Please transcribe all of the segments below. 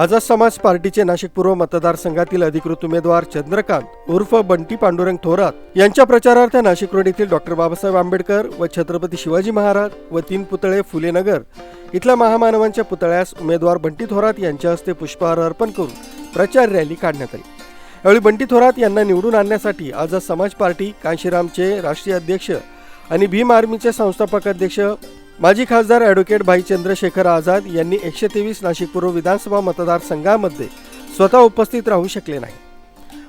आझाद समाज पार्टीचे नाशिक पूर्व मतदारसंघातील अधिकृत उमेदवार चंद्रकांत उर्फ बंटी पांडुरंग थोरात यांच्या प्रचारार्थ नाशिक रोड येथील डॉक्टर बाबासाहेब आंबेडकर व छत्रपती शिवाजी महाराज व तीन पुतळे फुले नगर इथल्या महामानवांच्या पुतळ्यास उमेदवार बंटी थोरात यांच्या हस्ते पुष्पहार अर्पण करून प्रचार रॅली काढण्यात आली. यावेळी बंटी थोरात यांना निवडून आणण्यासाठी आझाद समाज पार्टी कांशीरामचे राष्ट्रीय अध्यक्ष आणि भीम आर्मीचे संस्थापक अध्यक्ष माजी खासदार ॲडव्होकेट भाई चंद्रशेखर आझाद यांनी एकशे तेवीस नाशिक पूर्व विधानसभा मतदारसंघामध्ये स्वतः उपस्थित राहू शकले नाही.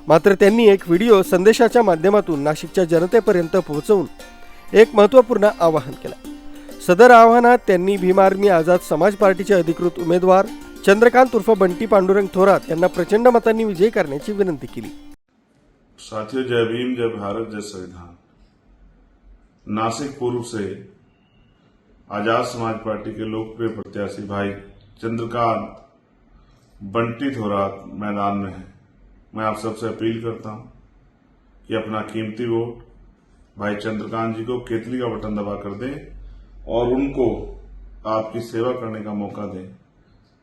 मात्र त्यांनी एक व्हिडिओ संदेशाच्या माध्यमातून नाशिकच्या जनतेपर्यंत पोहोचवून एक महत्त्वपूर्ण आवाहन केलं. सदर आवाहनात त्यांनी भीम आर्मी आझाद समाज पार्टीचे अधिकृत उमेदवार चंद्रकांत उर्फ बंटी पांडुरंग थोरात यांना प्रचंड मतांनी विजयी करण्याची विनंती केली. साथियों जय भीम जय भारत जय संविधान. नासिक पूर्व से आज़ाद समाज पार्टी के लोकप्रिय प्रत्याशी भाई चंद्रकांत बंटी थोरात मैदान में है। मैं आप सबसे अपील करता हूँ कि अपना कीमती वोट भाई चंद्रकांत जी को केतली का बटन दबा कर दें और उनको आपकी सेवा करने का मौका दें।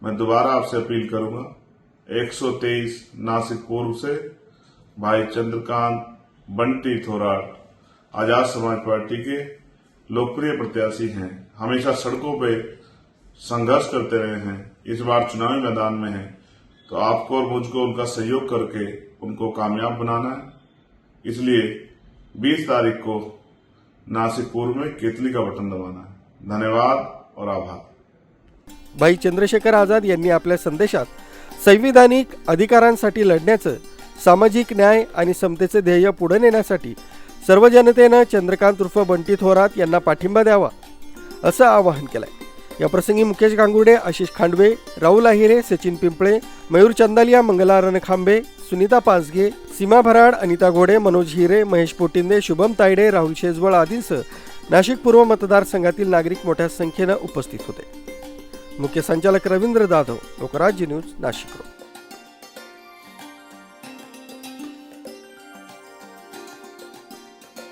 मैं दोबारा आपसे अपील करूँगा 123 नासिक पूर्व से भाई चंद्रकांत बंटी थोराट आज़ाद समाज पार्टी के लोकप्रिय प्रत्याशी हैं। हमेशा सड़कों पे संघर्ष करते रहे हैं। इस बार चुनावी मैदान में हैं। तो आपको और मुझको उनका सहयोग करके उनको कामयाब बनाना है। इसलिए 20 तारीख को नासिक पूर्व में केतली का बटन दबाना है। धन्यवाद और आभार। भाई चंद्रशेखर आझाद यांनी आपल्या संदेशात संविधानिक अधिकारांसाठी लढण्याचं सामाजिक न्याय आणि समतेचे ध्येय पुढे नेण्यासाठी सर्व जनतेनं चंद्रकांत उर्फ बंटी थोरात यांना पाठिंबा द्यावा असं आवाहन केलंय. याप्रसंगी मुकेश गांगुडे आशिष खांडवे राहुल आहिरे सचिन पिंपळे मयूर चंदालिया मंगला रणखांबे सुनीता पाचगे सीमा भराड अनिता घोडे मनोज हिरे महेश पोटिंदे शुभम तायडे राहुल शेजवळ आदींसह नाशिक पूर्व मतदारसंघातील नागरिक मोठ्या संख्येनं उपस्थित होते. मुख्य संचालक रवींद्र जाधव लोकराज्य न्यूज नाशिक रोड